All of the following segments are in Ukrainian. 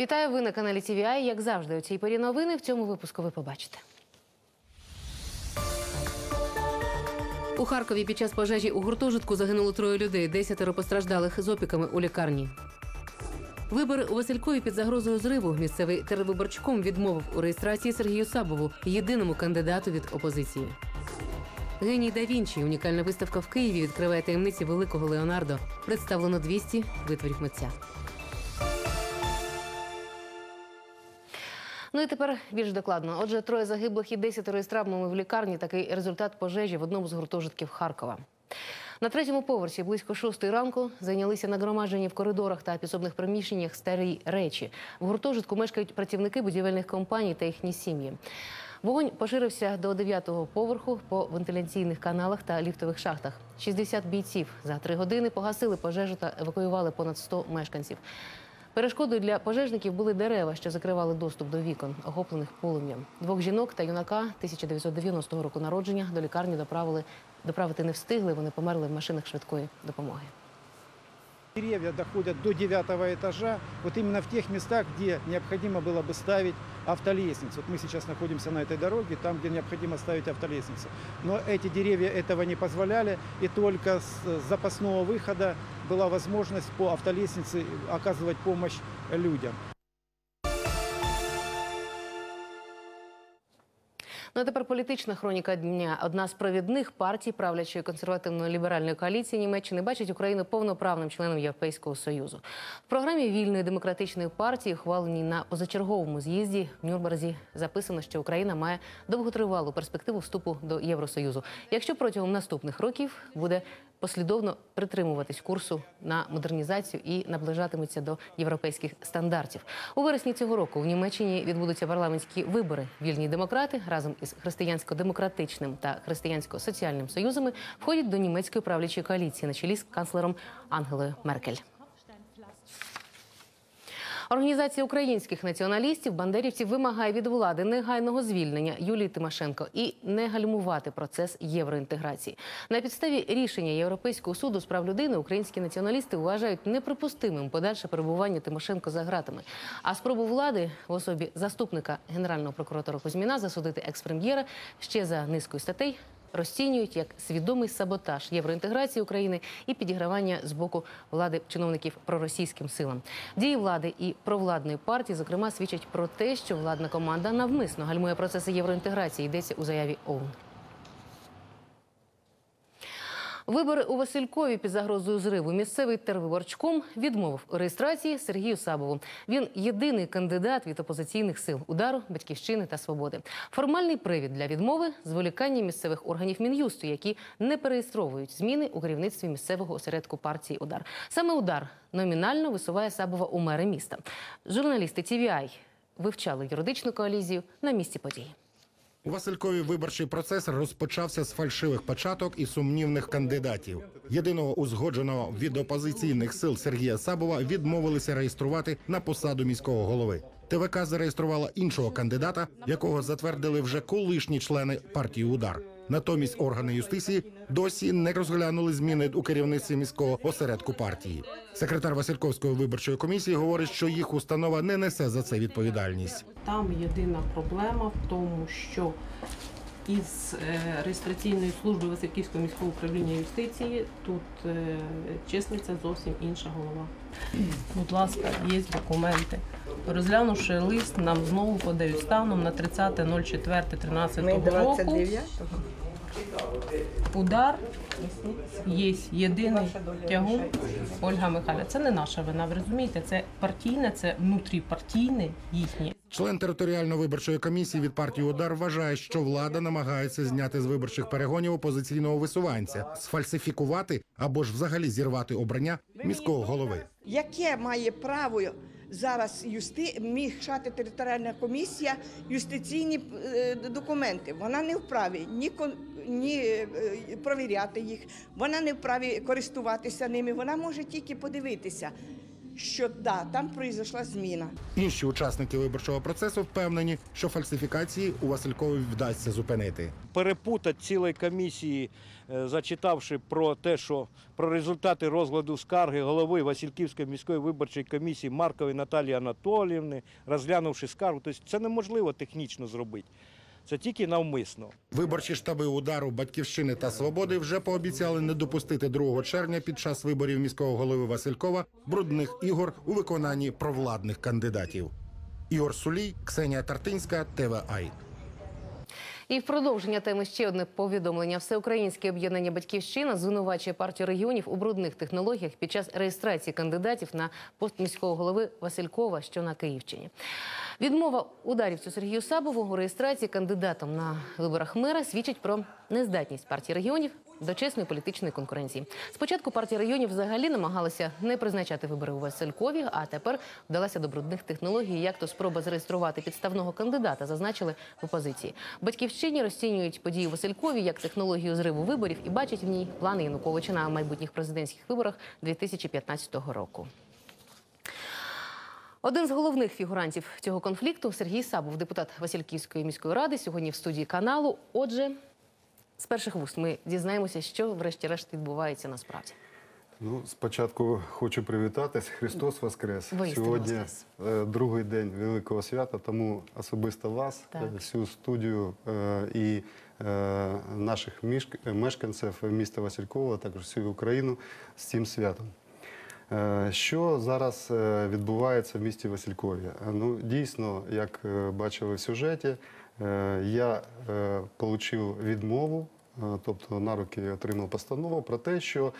Вітаю ви на каналі TVI. Як завжди, у цій порі новини в цьому випуску ви побачите. У Харкові під час пожежі у гуртожитку загинуло троє людей, десятеро постраждалих з опіками у лікарні. Вибори у Василькові під загрозою зриву. Місцевий тервиборчком відмовив у реєстрації Сергію Сабову, єдиному кандидату від опозиції. Геній да Вінчі. Унікальна виставка в Києві відкриває таємниці великого Леонардо. Представлено 200 витворів митця. Ну і тепер більш докладно. Отже, троє загиблих і десятеро із травмами в лікарні. Такий результат пожежі в одному з гуртожитків Харкова. На третьому поверсі близько шостої ранку зайнялися нагромаджені в коридорах та підсобних приміщеннях старі речі. В гуртожитку мешкають працівники будівельних компаній та їхні сім'ї. Вогонь поширився до дев'ятого поверху по вентиляційних каналах та ліфтових шахтах. 60 бійців за три години погасили пожежу та евакуювали понад 100 мешканців. Перешкодою для пожежників були дерева, що закривали доступ до вікон, охоплених полум'ям. Двох жінок та юнака 1990 року народження до лікарні доправили доправити не встигли. Вони померли в машинах швидкої допомоги Деревья доходят до девятого этажа, вот именно в тех местах, где необходимо было бы ставить автолестницу. Вот мы сейчас находимся на этой дороге, там, где необходимо ставить автолестницу. Но эти деревья этого не позволяли, и только с запасного выхода была возможность по автолестнице оказывать помощь людям. Ну а тепер політична хроніка дня. Одна з провідних партій правлячої консервативно-ліберальної коаліції Німеччини бачить Україну повноправним членом Європейського союзу. В програмі вільної демократичної партії, ухваленій на позачерговому з'їзді в Нюрнберзі, записано, що Україна має довготривалу перспективу вступу до Євросоюзу, якщо протягом наступних років буде послідовно притримуватись курсу на модернізацію і наближатиметься до європейських стандартів. У вересні цього року в Німеччині відбудуться парламентські вибори. Вільні демократи разом із християнсько-демократичним та християнсько-соціальним союзами входять до німецької правлячої коаліції на чолі з канцлером Ангелою Меркель. Організація українських націоналістів бандерівців вимагає від влади негайного звільнення Юлії Тимошенко і не гальмувати процес євроінтеграції. На підставі рішення Європейського суду з прав людини українські націоналісти вважають неприпустимим подальше перебування Тимошенко за ґратами. А спробу влади в особі заступника генерального прокуратора Кузьміна засудити екс-прем'єра ще за низкою статей розцінюють як свідомий саботаж євроінтеграції України і підігравання з боку влади чиновників проросійським силам. Дії влади і провладної партії, зокрема, свідчать про те, що владна команда навмисно гальмує процеси євроінтеграції. Йдеться у заяві ОУН. Вибори у Василькові під загрозою зриву. Місцевий тервиборчком відмовив у реєстрації Сергію Сабову. Він єдиний кандидат від опозиційних сил удару, батьківщини та свободи. Формальний привід для відмови зволікання місцевих органів мін'юсту, які не переєстровують зміни у керівництві місцевого осередку партії Удар. Саме удар номінально висуває Сабова у мери міста. Журналісти TVI вивчали юридичну коалізію на місці події. У Василькові виборчий процес розпочався з фальшивих початок і сумнівних кандидатів. Єдиного узгодженого від опозиційних сил Сергія Сабова відмовилися реєструвати на посаду міського голови. ТВК зареєструвала іншого кандидата, якого затвердили вже колишні члени партії Удар. Натомість органи юстиції досі не розглянули зміни у керівництві міського осередку партії. Секретар Васильковської виборчої комісії говорить, що їх установа не несе за це відповідальність. Там єдина проблема в тому, що із е, реєстраційної служби Васильківського міського управління юстиції тут е, числиться зовсім інша голова. Будь ласка, є документи. Розглянувши лист, нам знову подають станом на 30.04.13 року. Удар є єдиний тягун Ольга Михайла. Це не наша вина, ви розумієте? Це партійне, це внутріпартійне їхнє. Член територіально-виборчої комісії від партії Удар вважає, що влада намагається зняти з виборчих перегонів опозиційного висуванця, сфальсифікувати або ж взагалі зірвати обрання міського голови. Яке має право зараз юсти мішати територіальна комісія юстиційні е, документи? Вона не вправі ні ні е, провіряти їх, вона не вправі користуватися ними. Вона може тільки подивитися, що да, там пройшла зміна. Інші учасники виборчого процесу впевнені, що фальсифікації у Василькові вдасться зупинити. перепутати цілої комісії, е, зачитавши про те, що про результати розгляду скарги голови Васильківської міської виборчої комісії Маркової Наталії Анатоліївни, розглянувши скаргу, тобто це неможливо технічно зробити. Це тільки навмисно. Виборчі штаби удару Батьківщини та Свободи вже пообіцяли не допустити 2 червня під час виборів міського голови Василькова брудних ігор у виконанні провладних кандидатів. Ігор Сулій, Ксенія Тартинська, ТВАЙ. І в продовження теми ще одне повідомлення. Всеукраїнське об'єднання Батьківщина звинувачує партію регіонів у брудних технологіях під час реєстрації кандидатів на пост міського голови Василькова, що на Київщині. Відмова ударівцю Сергію Сабову у реєстрації кандидатом на виборах мера свідчить про нездатність партії регіонів до чесної політичної конкуренції. Спочатку партія регіонів взагалі намагалася не призначати вибори у Василькові, а тепер вдалася до брудних технологій. Як то спроба зареєструвати підставного кандидата, зазначили в опозиції. Батьківщині розцінюють події у Василькові як технологію зриву виборів і бачать в ній плани Януковича на майбутніх президентських виборах 2015 року. Один з головних фігурантів цього конфлікту Сергій Сабов, депутат Васильківської міської ради, сьогодні в студії каналу. Отже, з перших вуст ми дізнаємося, що врешті-решт відбувається насправді. Ну, спочатку хочу привітатись. Христос Воскрес. Воістину Сьогодні Воскрес. е, другий день Великого свята, тому особисто вас, Так. е, всю студію е, і наших мешканців міста Василькова, також всю Україну з цим святом. Що зараз відбувається в місті Василькові? Ну, дійсно, як бачили в сюжеті, я отримав відмову, е, тобто на руки отримав постанову про те, що е,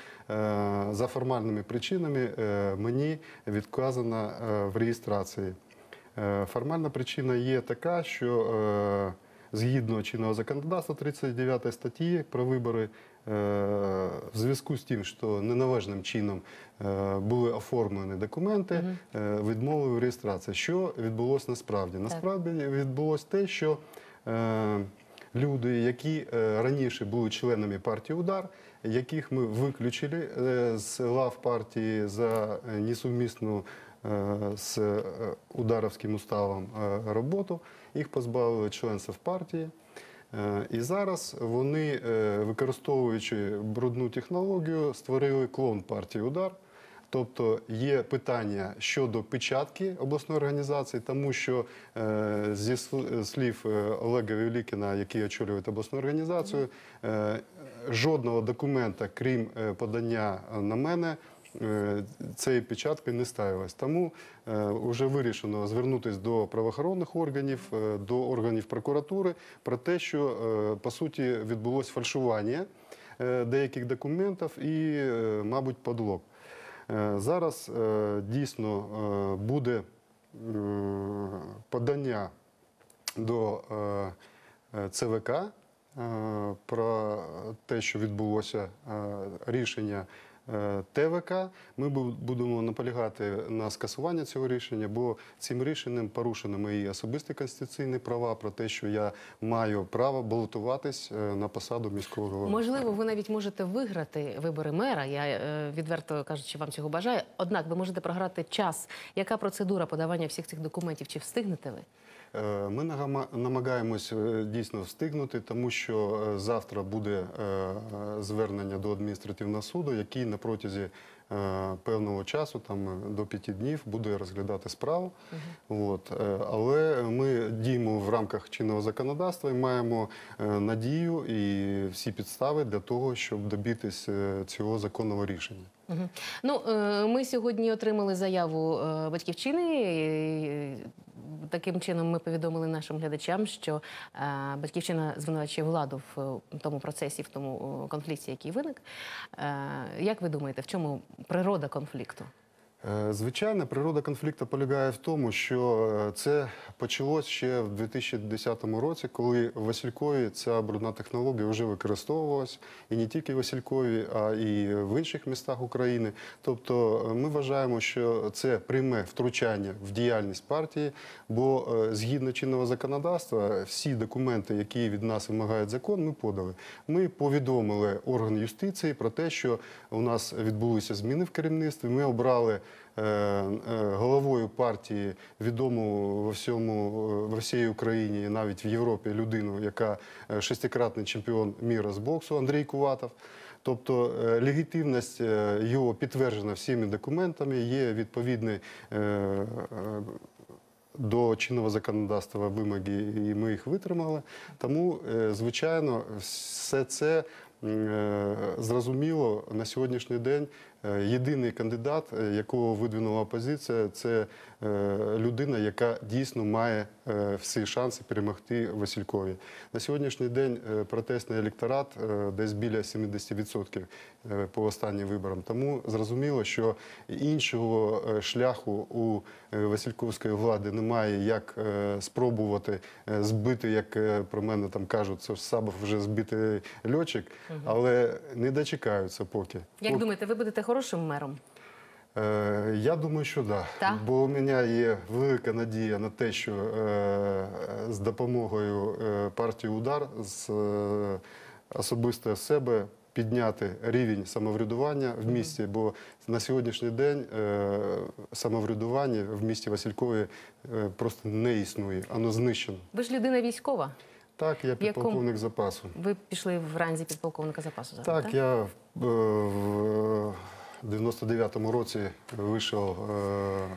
за формальними причинами е, мені відказано е, в реєстрації. Е, Формальна причина є така, що е, згідно чинного законодавства 39 статті про вибори, е, в зв'язку з тим, що неналежним чином е, були оформлені документи, е, відмовили в реєстрації. Що відбулося насправді? Насправді відбулося те, що е, люди, які е, раніше були членами партії Удар, яких ми виключили е, з лав партії за е, несумісну е, з е, ударовським уставом е, роботу, їх позбавили членства в партії. Е, І зараз вони, е, використовуючи брудну технологію, створили клон партії Удар. Тобто є питання щодо печатки обласної організації, тому що е, зі слів Олега Велікіна, який очолює обласну організацію, жодного документа, крім подання на мене, цієї печатки не ставилось. Тому вже вирішено звернутися до правоохоронних органів, е, до органів прокуратури про те, що е, по суті відбулось фальшування е, деяких документів і, е, мабуть, подлог. Е, Зараз е, дійсно е, буде е, подання до е, е, ЦВК е, про те, що відбулося е, рішення е, ТВК. Ми бу- будемо наполягати на скасування цього рішення, бо цим рішенням порушено мої особисті конституційні права про те, що я маю право балотуватись е, на посаду міського голови. Можливо, ви навіть можете виграти вибори мера. Я е, відверто кажучи, вам цього бажаю. Однак ви можете програти час. Яка процедура подавання всіх цих документів? Чи встигнете ви? Е, Ми намагаємось е, дійсно встигнути, тому що е, завтра буде звернення до адміністративного суду, який на протязі певного часу, там до п'яти днів, буде розглядати справу. От. е, Але ми діємо в рамках чинного законодавства і маємо надію і всі підстави для того, щоб добитись цього законного рішення. Мгм. Ну, ми сьогодні отримали заяву батьківщини. Таким чином ми повідомили нашим глядачам, що е, батьківщина звинувачує владу в е, тому процесі, в тому е, конфлікті, який виник. Як ви думаєте, в чому природа конфлікту? Е, Звичайно, природа конфлікту полягає в тому, що е, це почалось ще в 2010 році, коли в Василькові ця брудна технологія вже використовувалась і не тільки в Василькові, а і в інших містах України. Тобто е, ми вважаємо, що це пряме втручання в діяльність партії, бо згідно чинного законодавства всі документи, які від нас вимагають закон, ми подали. Ми повідомили орган юстиції про те, що у нас відбулися зміни в керівництві. Ми обрали головою партії, відому во всьому е, во всій Україні і навіть в Європі людину, яка е, шестикратний чемпіон міра з боксу Андрій Куватов. Тобто е, легітимність е, його підтверджена всіми документами, є відповідний е, е, до чинного законодавства вимоги, і ми їх витримали. Тому, е, звичайно, все це е, зрозуміло на сьогоднішній день. Е, Єдиний кандидат, е, якого видвинула опозиція, це е, людина, яка дійсно має всі шанси перемогти Василькові. На сьогоднішній день протестний електорат десь біля 70% е, по останнім виборам. Тому зрозуміло, що іншого шляху у Васильковської влади немає, як спробувати збити, як про мене там кажуть, це Сабов вже збитий льотчик, але не дочекаються поки. Як думаєте, ви будете хорошим мером? Е, Я думаю, що да. Так? Бо у мене є велика надія на те, що е, з допомогою е, партії Удар з е, особисто себе підняти рівень самоврядування в місті, бо на сьогоднішній день самоврядування в місті Василькові просто не існує, воно знищено. Ви ж людина військова. Так, я підполковник запасу. Ви пішли в ранзі підполковника запасу зараз, Так, я е, в 99-му році вийшов е,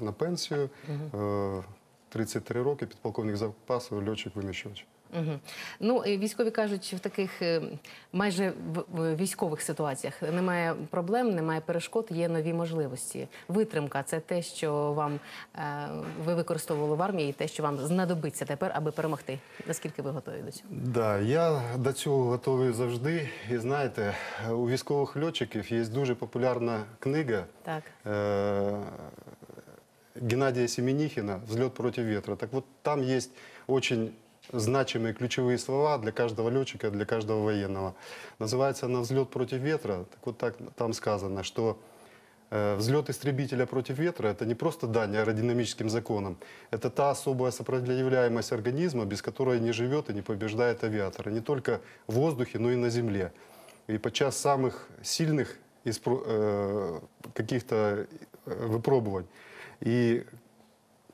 на пенсію. Е, 33 роки підполковник запасу, льотчик винищувач. Угу. Ну, військові кажуть, в таких е, майже військових ситуаціях немає проблем, немає перешкод, є нові можливості. Витримка це те, що вам е, ви використовували в армії, і те, що вам знадобиться тепер, аби перемогти. Наскільки ви готові до цього? Да, я до цього готовий завжди. І знаєте, у військових льотчиків є дуже популярна книга Так. э, Геннадия Семенихина «Взлет против ветра». Так вот, там есть очень значимые ключевые слова для каждого летчика, для каждого военного. Называется она «Взлет против ветра». Так вот так там сказано, что э, взлет истребителя против ветра – это не просто дань аэродинамическим законам. Это та особая сопротивляемость организма, без которой не живет и не побеждает авиатор. И не только в воздухе, но и на земле. И подчас самых сильных из э, каких-то э, выпробований. И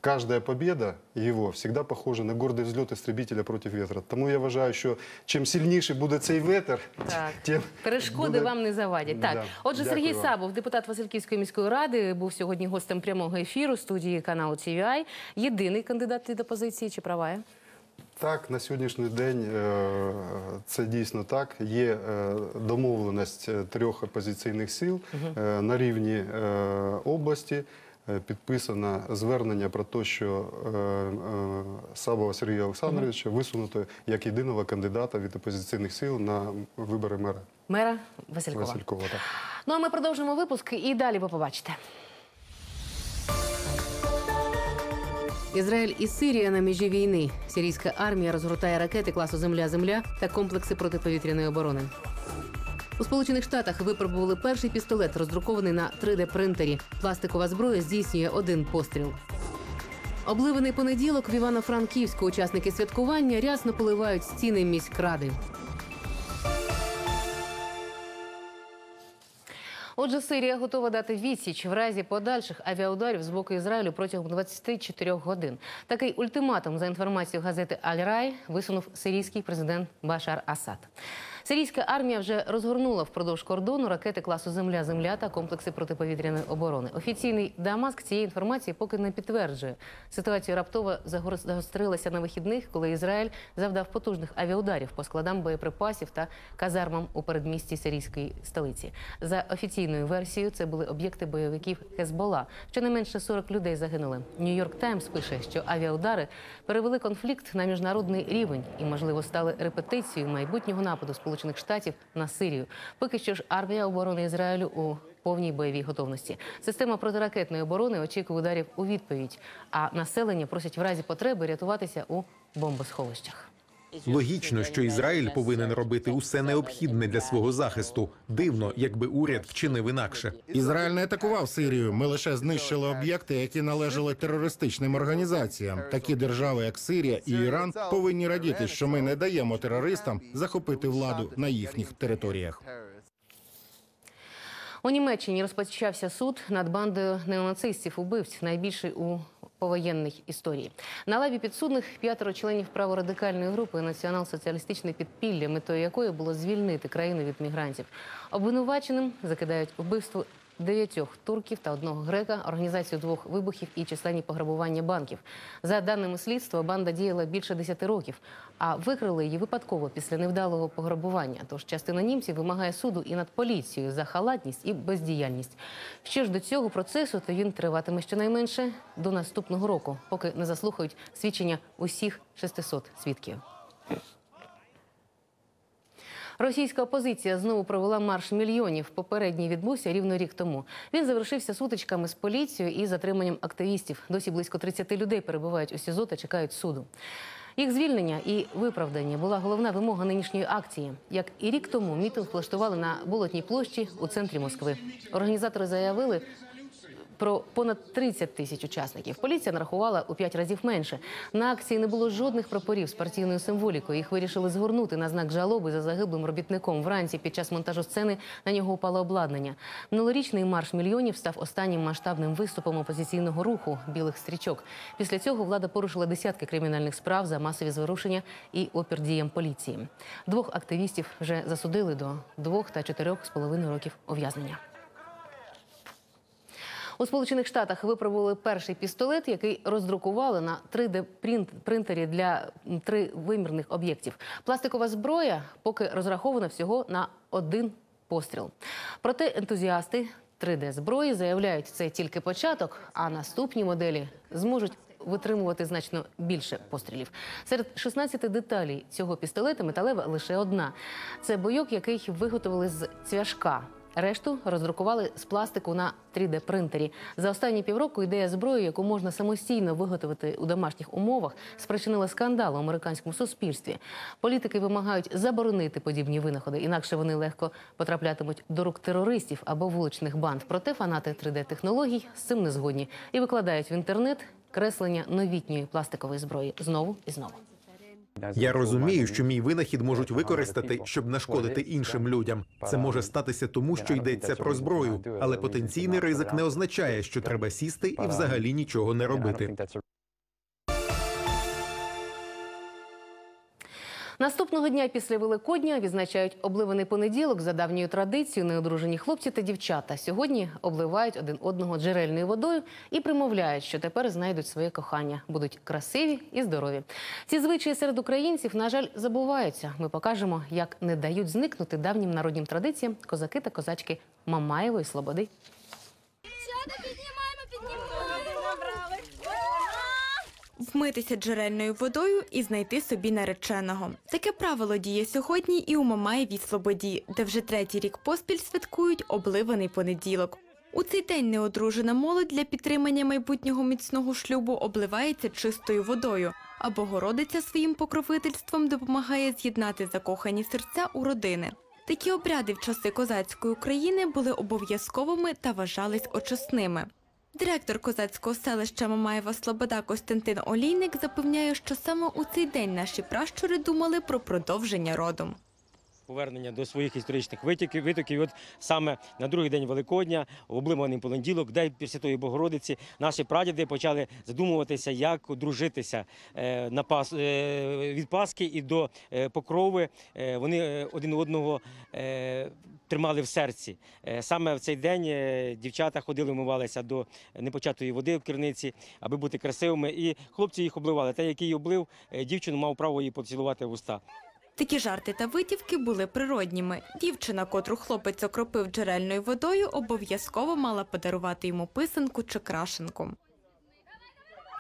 каждая победа его всегда похожа на гордый взлет истребителя против ветра. Тому я вважаю, що чим сильніший буде цей ветер, Так. тим Перешкоди буде- вам не завадять. Так, Да. отже, Дякую Сергій вам. Сабов, депутат Васильківської міської ради, був сьогодні гостем прямого ефіру студії каналу TVI. Єдиний кандидат від опозиції чи права? Так, на сьогоднішній день е, це дійсно так. Є е, домовленість е, трьох опозиційних сил на рівні області. Е, Підписано звернення про те, що е, е, Сабова Сергія Олександровича висунуто як єдиного кандидата від опозиційних сил на вибори мера Мера Василькова. Василькова. Так. Ну а ми продовжимо випуск і далі ви побачите. Ізраїль і Сирія на межі війни. Сирійська армія розгортає ракети класу Земля-Земля та комплекси протиповітряної оборони. У Сполучених Штатах випробували перший пістолет, роздрукований на 3D-принтері. Пластикова зброя здійснює один постріл. Обливаний понеділок в Івано-Франківську учасники святкування рясно поливають стіни міськради. Отже, Сирія готова дати відсіч в разі подальших авіаударів з боку Ізраїлю протягом 24 годин. Такий ультиматум, за інформацією газети Аль-Рай, висунув сирійський президент Башар Асад. Сирійська армія вже розгорнула впродовж кордону ракети класу Земля-Земля та комплекси протиповітряної оборони. Офіційний Дамаск цієї інформації поки не підтверджує. Ситуація раптово загострилася на вихідних, коли Ізраїль завдав потужних авіаударів по складам боєприпасів та казармам у передмісті сирійської столиці. За офіційною версією, це були об'єкти бойовиків Хезбола. Щонайменше 40 людей загинули. Нью-Йорк Таймс пише, що авіаудари перевели конфлікт на міжнародний рівень і, можливо, стали репетицією майбутнього нападу Сполучених Штатів на Сирію. Поки що ж армія оборони Ізраїлю у повній бойовій готовності. Система протиракетної оборони очікує ударів у відповідь. А населення просять в разі потреби рятуватися у бомбосховищах. Логічно, що Ізраїль повинен робити усе необхідне для свого захисту. Дивно, якби уряд вчинив інакше. Ізраїль не атакував Сирію. Ми лише знищили об'єкти, які належали терористичним організаціям. Такі держави, як Сирія і Іран, повинні радіти, що ми не даємо терористам захопити владу на їхніх територіях. У Німеччині розпочався суд над бандою неонацистів убивць, найбільший у повоєнній історії. На лаві підсудних п'ятеро членів праворадикальної групи націонал-соціалістичне підпілля, метою якої було звільнити країну від мігрантів. Обвинуваченим закидають вбивство дев'ятьох турків та одного грека, організацію двох вибухів і численні пограбування банків. За даними слідства, банда діяла більше 10 років, а викрили її випадково після невдалого пограбування. Тож частина німців вимагає суду і над поліцією за халатність і бездіяльність. Що ж до цього процесу, то він триватиме щонайменше до наступного року, поки не заслухають свідчення усіх 600 свідків. Російська опозиція знову провела марш мільйонів. Попередній відбувся рівно рік тому. Він завершився сутичками з поліцією і затриманням активістів. Досі близько 30 людей перебувають у СІЗО та чекають суду. Їх звільнення і виправдання була головна вимога нинішньої акції. Як і рік тому мітинг влаштували на Болотній площі у центрі Москви. Організатори заявили, про понад 30 тисяч учасників. Поліція нарахувала у п'ять разів менше. На акції не було жодних прапорів з партійною символікою. Їх вирішили згорнути на знак жалоби за загиблим робітником. Вранці під час монтажу сцени на нього упало обладнання. Минулорічний марш мільйонів став останнім масштабним виступом опозиційного руху білих стрічок. Після цього влада порушила десятки кримінальних справ за масові зворушення і опір діям поліції. Двох активістів вже засудили до двох та чотирьох з половиною років ув'язнення. У Сполучених Штатах випробували перший пістолет, який роздрукували на 3D-принтері для тривимірних об'єктів. Пластикова зброя поки розрахована всього на один постріл. Проте ентузіасти 3D-зброї заявляють, це тільки початок, а наступні моделі зможуть витримувати значно більше пострілів. Серед 16 деталей цього пістолета металева лише одна. Це бойок, який виготовили з цвяшка. Решту роздрукували з пластику на 3D-принтері. За останні півроку ідея зброї, яку можна самостійно виготовити у домашніх умовах, спричинила скандал у американському суспільстві. Політики вимагають заборонити подібні винаходи, інакше вони легко потраплятимуть до рук терористів або вуличних банд. Проте фанати 3D-технологій з цим не згодні і викладають в інтернет креслення новітньої пластикової зброї знову і знову. Я розумію, що мій винахід можуть використати, щоб нашкодити іншим людям. Це може статися тому, що йдеться про зброю, але потенційний ризик не означає, що треба сісти і взагалі нічого не робити. Наступного дня після Великодня відзначають обливаний понеділок за давньою традицією. Неодружені хлопці та дівчата сьогодні обливають один одного джерельною водою і примовляють, що тепер знайдуть своє кохання, будуть красиві і здорові. Ці звичаї серед українців, на жаль, забуваються. Ми покажемо, як не дають зникнути давнім народнім традиціям козаки та козачки Мамаєвої Слободи. Вмитися джерельною водою і знайти собі нареченого. Таке правило діє сьогодні і у Мамаєвій Слободі, де вже третій рік поспіль святкують обливаний понеділок. У цей день неодружена молодь для підтримання майбутнього міцного шлюбу обливається чистою водою, а Богородиця своїм покровительством допомагає з'єднати закохані серця у родини. Такі обряди в часи козацької України були обов'язковими та вважались очисними. Директор козацького селища Мамаєва Слобода Костянтин Олійник запевняє, що саме у цей день наші пращури думали про продовження роду. повернення до своїх історичних витоків. витоків. От саме на другий день Великодня, в облиманий понеділок, День Пресвятої Богородиці, наші прадіди почали задумуватися, як одружитися е, на пас, е, від Пасхи і до е, Покрови. Вони один одного тримали в серці. Е, Саме в цей день е, дівчата ходили, вмивалися до непочатої води в керниці, аби бути красивими. І хлопці їх обливали. Та, який облив е, дівчину, мав право її поцілувати в уста. Такі жарти та витівки були природніми. Дівчина, котру хлопець окропив джерельною водою, обов'язково мала подарувати йому писанку чи крашенку.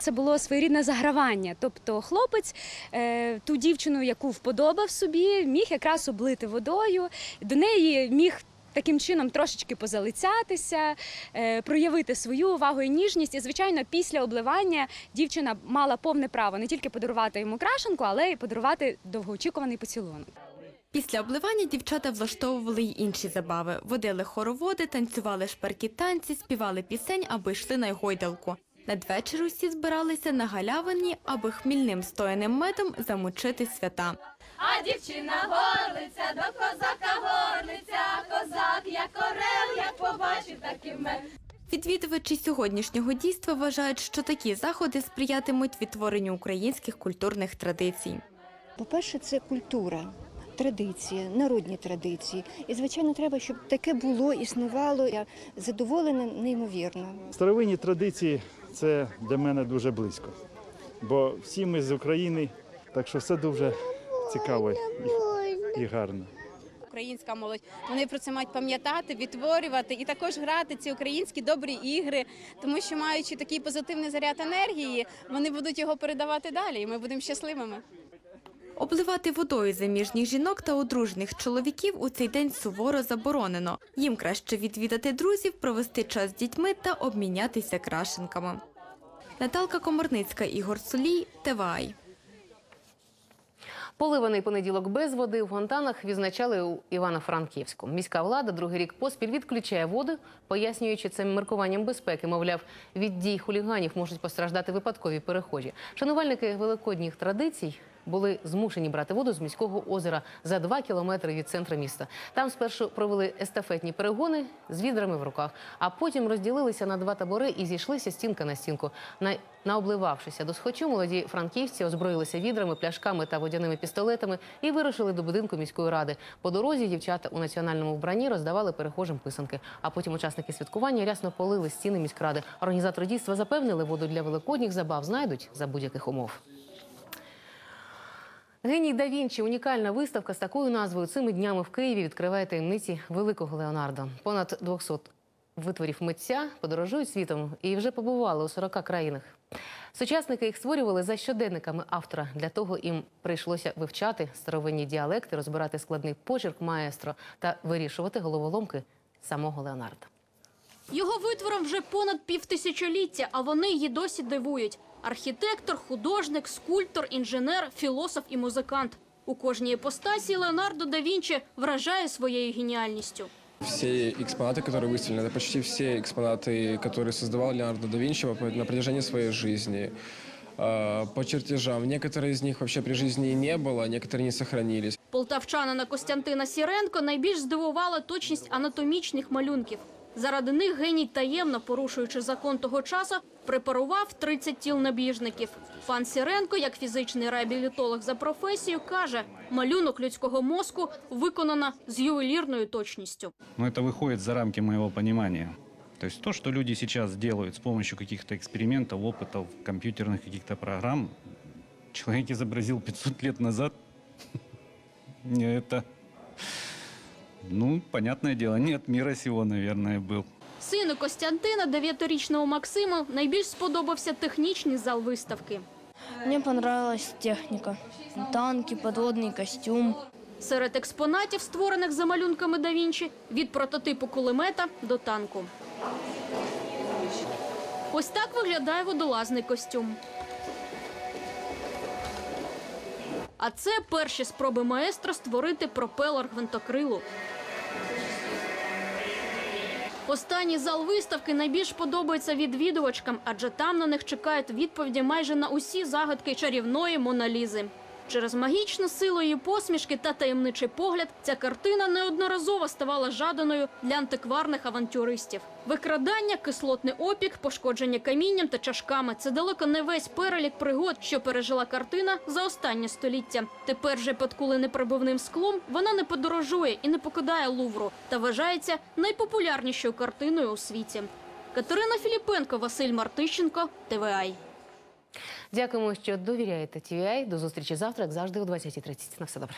Це було своєрідне загравання. Тобто хлопець е, ту дівчину, яку вподобав собі, міг якраз облити водою, до неї міг. Таким чином трошечки позалицятися, е, проявити свою увагу і ніжність. І, звичайно, після обливання дівчина мала повне право не тільки подарувати йому крашенку, але й подарувати довгоочікуваний поцілунок. Після обливання дівчата влаштовували й інші забави. Водили хороводи, танцювали шпаркі танці, співали пісень або йшли на гойдалку. Надвечір усі збиралися на галявині, аби хмільним стояним медом замочити свята. а дівчина горлиця, до козака горлиця, козак як орел, як побачив, так і мер. Відвідувачі сьогоднішнього дійства вважають, що такі заходи сприятимуть відтворенню українських культурних традицій. По-перше, це культура, традиція, народні традиції. І, звичайно, треба, щоб таке було, існувало. Я задоволена неймовірно. Старовинні традиції це для мене дуже близько. Бо всі ми з України, так що все дуже цікаво і, і гарно. Українська молодь вони про це мають пам'ятати, відтворювати і також грати ці українські добрі ігри, тому що маючи такий позитивний заряд енергії, вони будуть його передавати далі, і ми будемо щасливими. Обливати водою заміжніх жінок та одружених чоловіків у цей день суворо заборонено. Їм краще відвідати друзів, провести час з дітьми та обмінятися крашенками. Наталка Комарницька, Ігор Солій, ТВАЙ. Поливаний понеділок без води в фонтанах відзначали у Івано-Франківську. Міська влада другий рік поспіль відключає воду, пояснюючи це маркуванням безпеки. Мовляв, від дій хуліганів можуть постраждати випадкові перехожі. Шанувальники великодніх традицій були змушені брати воду з міського озера за два кілометри від центру міста. Там спершу провели естафетні перегони з відрами в руках, а потім розділилися на два табори і зійшлися стінка на стінку. На Наобливавшися до схочу, молоді франківці озброїлися відрами, пляшками та водяними пістолетами і вирушили до будинку міської ради. По дорозі дівчата у національному вбранні роздавали перехожим писанки. А потім учасники святкування рясно полили стіни міськради. Організатори дійства запевнили, воду для великодніх забав знайдуть за будь-яких умов. Геній да Вінчі унікальна виставка з такою назвою цими днями в Києві відкриває таємниці великого Леонардо. Понад 200 витворів митця подорожують світом і вже побували у 40 країнах. Сучасники їх створювали за щоденниками автора. Для того їм прийшлося вивчати старовинні діалекти, розбирати складний почерк маестро та вирішувати головоломки самого Леонардо. Його витворам вже понад півтисячоліття, а вони її досі дивують Архітектор, художник, скульптор, інженер, філософ і музикант. У кожній іпостасі Леонардо да Вінчі вражає своєю геніальністю. Все экспонаты, которые выставлены, это почти все экспонаты, которые создавал Леонардо да Винчи по- на протяжении своей жизни. А, По чертежам. Некоторые из них вообще при жизни и не было, а некоторые не сохранились. Полтавчанина Костянтина Сіренко найбільш здивувала точність анатомічних малюнків. Заради них геній таємно, порушуючи закон того часу, препарував 30 тіл набіжників. Пан Сіренко, як фізичний реабілітолог за професією, каже, малюнок людського мозку виконано з ювелірною точністю. Но это выходит за рамки моего понимания. То есть то, что люди сейчас делают с помощью каких-то экспериментов, опытов, компьютерных каких-то программ, человек изобразил 500 лет назад. Это, ну, понятное дело, не от мира сего, наверное, был. Сину Костянтина, дев'ятирічному Максиму, найбільш сподобався технічний зал виставки. Мне понравилась техника. Танки, подводный костюм. Серед експонатів, створених за малюнками да Вінчі, від прототипу кулемета до танку. Ось так виглядає водолазний костюм. А це перші спроби маестро створити пропелер гвинтокрилу. Останній зал виставки найбільш подобається відвідувачкам, адже там на них чекають відповіді майже на усі загадки чарівної Моналізи. Через магічну силу її посмішки та таємничий погляд ця картина неодноразово ставала жаданою для антикварних авантюристів. Викрадання, кислотний опік, пошкодження камінням та чашками це далеко не весь перелік пригод, що пережила картина за останнє століття. Тепер же під куленепробивним склом вона не подорожує і не покидає Лувру та вважається найпопулярнішою картиною у світі. Катерина Філіпенко, Василь Мартищенко, ТВАЙ. Дякуємо, що довіряєте TVI. До зустрічі завтра, як завжди, о 20.30. На все добре.